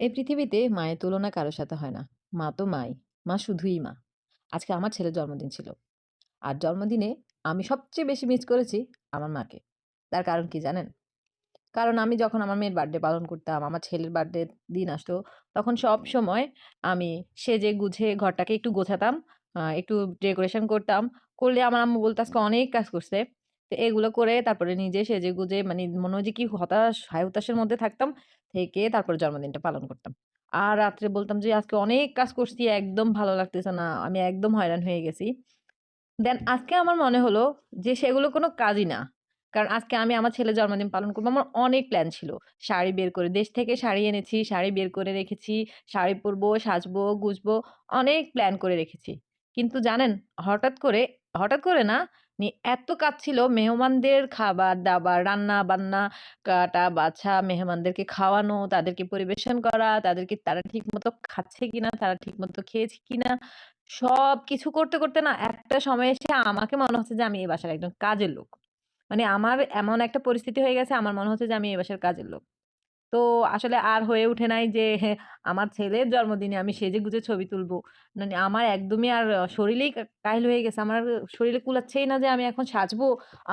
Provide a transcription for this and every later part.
এই পৃথিবীতে মায়ের তুলনা কারোর সাথে হয় না। মা তো মাই। মা শুধুই মা। আজকে আমার ছেলের জন্মদিন ছিল। আর জন্মদিনে আমি সবচেয়ে বেশি মিস করেছি আমার মাকে। তার কারণ কি জানেন? কারণ আমি যখন আমার মেয়ের বার্থডে পালন করতাম, আমার ছেলের বার্থডে দিন আসতো, তখন সবসময় আমি সেজে গুছে ঘরটাকে একটু গোছাতাম, একটু ডেকোরেশন করতাম। করলে আমার আম্মু বলত, "আজকে অনেক কাজ করছে।" তো এগুলো করে তারপরে নিজে সেজে গুজে মানে মনে হয় যে কি হতাশ, হায়-হুতাশের মধ্যে থাকতাম। থেকে তারপরে জন্মদিনটা পালন করতাম। আর রাত্রে বলতাম যে, "আজকে অনেক কাজ করছি, একদম ভালো লাগতেছে না। আমি একদম হয়রান হয়ে গেছি।" দেন আজকে আমার মনে হলো যে সেগুলো কোনো কাজই না। কারণ আজকে আমি আমার ছেলে জন্মদিন পালন করব আমার অনেক প্ল্যান ছিল। শাড়ি বের করে দেশ থেকে শাড়ি এনেছি, শাড়ি বের করে রেখেছি। শাড়ি পরবো, সাজবো, গুজবো অনেক প্ল্যান করে রেখেছি। কিন্তু জানেন হঠাৎ করে, হঠাৎ করে না এত কাজ ছিল মেহমানদের খাবার-দাবার, রান্না-বান্না, কাটা, বাছা, মেহমানদেরকে খাওয়ানো, তাদেরকে পরিবেশন করা, তাদেরকে তারা ঠিকমতো খাচ্ছে কিনা, তারা ঠিকমতো খেয়েছে কিনা সব কিছু করতে, করতে না একটা সময় এসে আমাকে মনে হচ্ছে যে আমি এই বাসার একজন কাজের লোক। মানে আমার এমন একটা পরিস্থিতি হয়ে গেছে আমার মনে হচ্ছে যে আমি এই বাসার কাজের লোক। তো আসলে আর হয়ে উঠে নাই যে হ্যাঁ, আমার ছেলের জন্মদিনে আমি সেজে গুজে ছবি তুলবো। মানে আমার একদমই আর শরীরেই কাহিল হয়ে গেছে। আমার শরীরে কুলাচ্ছেই না যে আমি এখন সাজবো,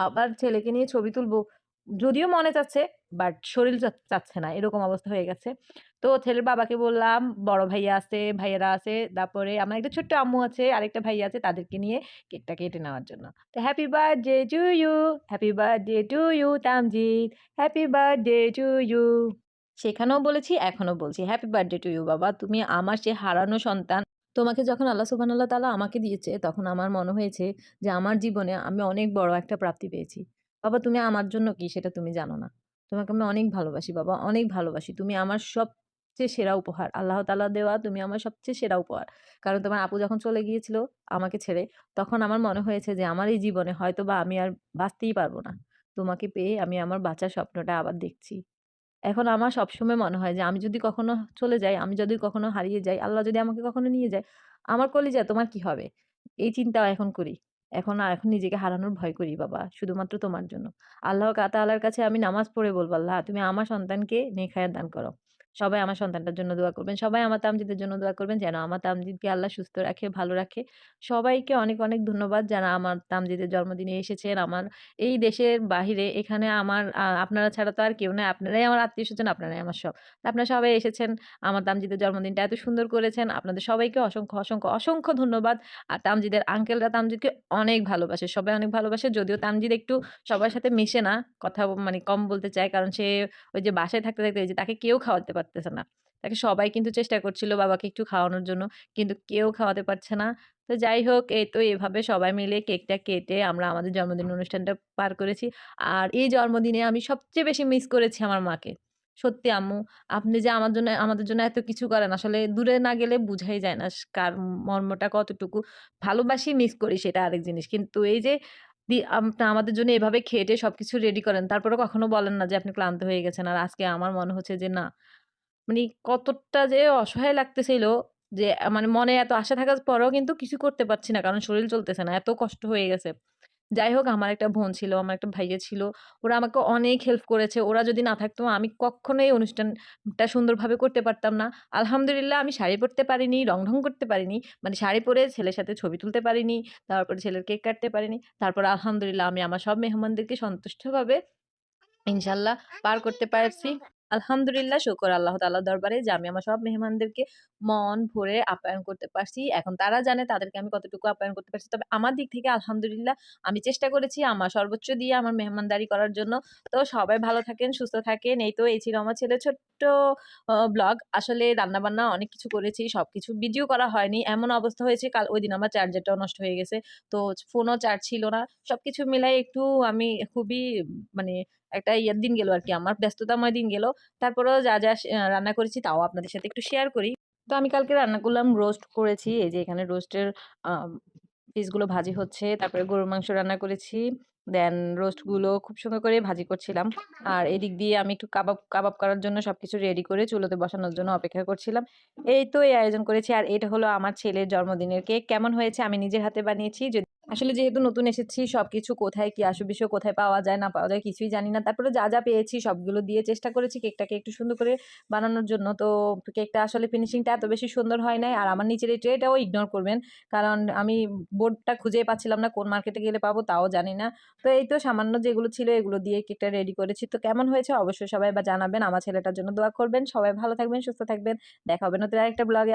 আবার ছেলেকে নিয়ে ছবি তুলবো। যদিও মনে চাচ্ছে বাট শরীর চাচ্ছে না। এরকম অবস্থা হয়ে গেছে। তো ছেলের বাবাকে বললাম, বড় ভাইয়া আছে, ভাইয়েরা আছে, তারপরে আমার একটা ছোট্ট আম্মু আছে, আরেকটা ভাইয়া আছে তাদেরকে নিয়ে কেকটা কেটে নেওয়ার জন্য। তো happy birthday to you, happy birthday to you Tamjid, happy birthday to you. সেখানেও বলেছি, এখনও বলছি, হ্যাপি বার্থডে টু ইউ বাবা। তুমি আমার সে হারানো সন্তান। তোমাকে যখন আল্লাহ সুবহানাল্লাহ তালা আমাকে দিয়েছে, তখন আমার মনে হয়েছে যে আমার জীবনে আমি অনেক বড় একটা প্রাপ্তি পেয়েছি। বাবা তুমি আমার জন্য কি সেটা তুমি জানো না। তোমাকে আমি অনেক ভালোবাসি বাবা, অনেক ভালোবাসি। তুমি আমার সবচেয়ে সেরা উপহার। আল্লাহ তালা দেওয়া তুমি আমার সবচেয়ে সেরা উপহার। কারণ তোমার আপু যখন চলে গিয়েছিল আমাকে ছেড়ে, তখন আমার মনে হয়েছে যে আমার এই জীবনে হয়তো বা আমি আর বাঁচতেই পারব না। তোমাকে পেয়ে আমি আমার বাঁচার স্বপ্নটা আবার দেখছি। এখন আমার সবসময় মনে হয় যে আমি যদি কখনো চলে যাই, আমি যদি কখনো হারিয়ে যাই, আল্লাহ যদি আমাকে কখনো নিয়ে যায়, আমার কলিজা তোমার কি হবে? এই চিন্তাও এখন করি। এখন এখন নিজেকে হারানোর ভয় করি বাবা, শুধুমাত্র তোমার জন্য। আল্লাহ কাতা আল্লাহর কাছে আমি নামাজ পড়ে বলব "আল্লাহ তুমি আমার সন্তানকে নেখায়ার দান করো।" সবাই আমার সন্তানটার জন্য দোয়া করবেন। সবাই আমার তামজিদের জন্য দোয়া করবেন যেন আমার তামজিদকে আল্লাহ সুস্থ রাখে, ভালো রাখে। সবাইকে অনেক, অনেক ধন্যবাদ যারা আমার তামজিদের জন্মদিনে এসেছেন। আমার এই দেশের বাহিরে এখানে আমার আপনারা ছাড়া তো আর কেউ নাই। আপনারাই আমার আত্মীয় স্বজন আপনারাই আমার সব। আপনারা সবাই এসেছেন। আমার তামজিদের জন্মদিনটা এত সুন্দর করেছেন। আপনাদের সবাইকে অসংখ্য, অসংখ্য, অসংখ্য ধন্যবাদ। আর তামজিদের আঙ্কেলরা তামজিদকে অনেক ভালোবাসে। সবাই অনেক ভালোবাসে। যদিও তামজিদ একটু সবার সাথে মিশে না। কথা মানে কম বলতে চায়। কারণ সে ওই যে বাসায় থাকতে, থাকতে যে তাকে কেউ খাওয়াতে পারতেছে না। তাকে সবাই কিন্তু চেষ্টা করছিল বাবাকে একটু খাওয়ানোর জন্য। কিন্তু কেউ খাওয়াতে পারছে না। তো যাই হোক এই তো এভাবে সবাই মিলে কেকটা কেটে আমরা আমাদের জন্মদিন অনুষ্ঠানটা পার করেছি। আর এই জন্মদিনে আমি সবচেয়ে বেশি মিস করেছি আমার মাকে। সত্যি আম্মু, আপনি যে আমার জন্য আমাদের জন্য এত কিছু করেন আসলে দূরে না গেলে বুঝাই যায় না কার মর্মটা কতটুকু। ভালোবাসি, মিস করি সেটা আরেক জিনিস। কিন্তু এই যে দি আমাদের জন্য এভাবে খেটে সবকিছু রেডি করেন। তারপরেও কখনো বলেন না যে আপনি ক্লান্ত হয়ে গেছেন। আর আজকে আমার মনে হচ্ছে যে না, মানে কতটা যে অসহায় লাগতেছিল যে মানে মনে এত আশা থাকার পরেও কিন্তু কিছু করতে পারছি না। কারণ শরীর চলতেছে না। এত কষ্ট হয়ে গেছে। যাই হোক আমার একটা বোন ছিল, আমার একটা ভাইয়া ছিল। ওরা আমাকে অনেক হেল্প করেছে। ওরা যদি না থাকতো আমি কখনোই অনুষ্ঠানটা সুন্দরভাবে করতে পারতাম না। আলহামদুলিল্লাহ আমি শাড়ি পরতে পারিনি, রং-ঢং করতে পারিনি। মানে শাড়ি পরে ছেলের সাথে ছবি তুলতে পারিনি। তারপরে ছেলের কেক কাটতে পারিনি। তারপর আলহামদুলিল্লাহ আমি আমার সব মেহমানদেরকে সন্তুষ্টভাবে ইনশাল্লাহ পার করতে পারছি। আলহামদুলিল্লাহ শুকর আল্লাহ তাল্লাহ দরবারে যে আমি আমার সব মেহমানদেরকে মন ভরে আপ্যায়ন করতে পারছি। এখন তারা জানে তাদেরকে আমি কতটুকু আপ্যায়ন করতে পারছি। তবে আমার দিক থেকে আলহামদুলিল্লাহ আমি চেষ্টা করেছি আমার সর্বোচ্চ দিয়ে আমার মেহমানদারি করার জন্য। তো সবাই ভালো থাকেন, সুস্থ থাকেন। এই তো এই ছিল আমার ছেলে ছোট্ট ব্লগ। আসলে রান্না-বান্না অনেক কিছু করেছি। সব কিছু ভিডিও করা হয়নি। এমন অবস্থা হয়েছে কাল ঐদিন আমার চার্জারটাও নষ্ট হয়ে গেছে। তো ফোনও চার্জ ছিল না। সব কিছু মিলায়ে একটু আমি খুবই মানে একটা ইয়ের দিন গেল আরকি আমার ব্যস্ততাময় দিন গেল। তারপরেও যা, যা রান্না করেছি তাও আপনাদের সাথে একটু শেয়ার করি। তো আমি কালকে রান্না করলাম রোস্ট করেছি। এই যে এখানে রোস্টের পিসগুলো ভাজি হচ্ছে। তারপরে গরুর মাংস রান্না করেছি। দেন রোস্টগুলো খুব সুন্দর করে ভাজি করছিলাম। আর এদিক দিয়ে আমি একটু কাবাব কাবাব করার জন্য সব কিছু রেডি করে চুলোতে বসানোর জন্য অপেক্ষা করছিলাম। এই তো এই আয়োজন করেছি। আর এটা হলো আমার ছেলের জন্মদিনের কেক। কেমন হয়েছে আমি নিজের হাতে বানিয়েছি। আসলে যেহেতু নতুন এসেছি সবকিছু কোথায় কি আসে-বিষয় কোথায় পাওয়া যায় না পাওয়া যায় কিছুই জানি না। তারপরে যা, যা পেয়েছি সবগুলো দিয়ে চেষ্টা করেছি কেকটাকে একটু সুন্দর করে বানানোর জন্য। তো কেকটা আসলে ফিনিশিংটা এত বেশি সুন্দর হয় নাই। আর আমার নিচের এই ট্রেটাও ইগনোর করবেন। কারণ আমি বোর্ডটা খুঁজেই পাচ্ছিলাম না কোন মার্কেটে গেলে পাবো তাও জানি না। তো এই তো সামান্য যেগুলো ছিল এগুলো দিয়ে কেকটা রেডি করেছি। তো কেমন হয়েছে অবশ্যই সবাই বা জানাবেন। আমার ছেলেটার জন্য দোয়া করবেন। সবাই ভালো থাকবেন, সুস্থ থাকবেন। দেখা হবে নতুন আরেকটা ব্লগে।